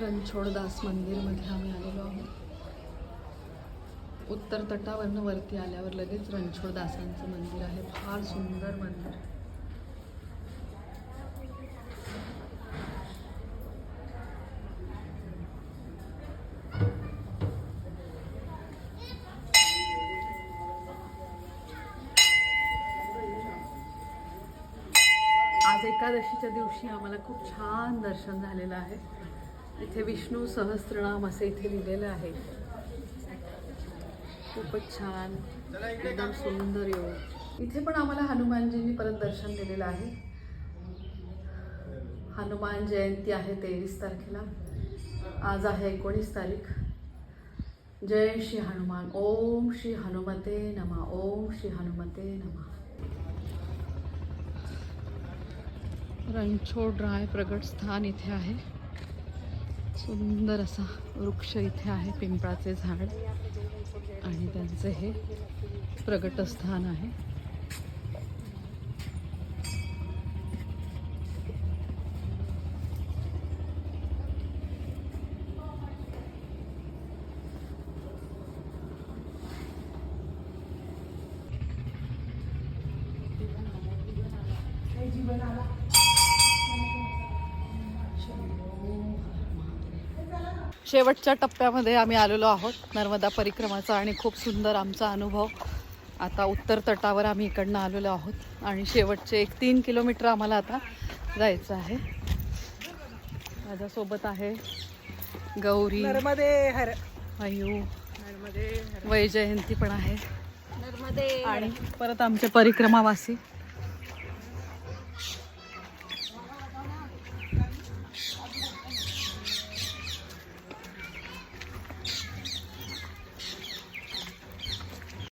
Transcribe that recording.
रणछोडदास मंदिरमध्ये आम्ही आलेलो आहोत. उत्तर तटावरनं वरती आल्यावर लगेच रणछोडदासांचं मंदिर आहे. फार सुंदर मंदिर. आज एकादशीच्या दिवशी आम्हाला खूप छान दर्शन झालेलं आहे. इथे विष्णू सहस्त्रनाम असे इथे लिहिलेलं आहे. खूपच छान. एकदम सुंदर योग इथे पण आम्हाला हनुमानजींनी परत दर्शन दिलेलं आहे. हनुमान जयंती आहे तेवीस तारखेला. आज आहे एकोणीस तारीख. जय श्री हनुमान. ओम श्री हनुमते नमा. ओम श्री हनुमते नमा. रणछोड राय प्रगट स्थान इथे आहे. सुंदर असा वृक्ष इथे आहे पिंपळाचे झाड. आणि त्यांचे हे प्रगटस्थान आहे. शेवटच्या टप्प्यामध्ये आम्ही आलेलो आहोत. नर्मदा परिक्रमाचा आणि खूप सुंदर आमचा अनुभव. आता उत्तर तटावर आम्ही इकडनं आलेलो आहोत. आणि शेवटचे एक तीन किलोमीटर आम्हाला आता जायचं आहे. माझ्यासोबत आहे गौरी. नर्मदे हर. आयू नर्मदे वैजयंती पण आहे. नर्मदे आणि परत आमचे परिक्रमावासी.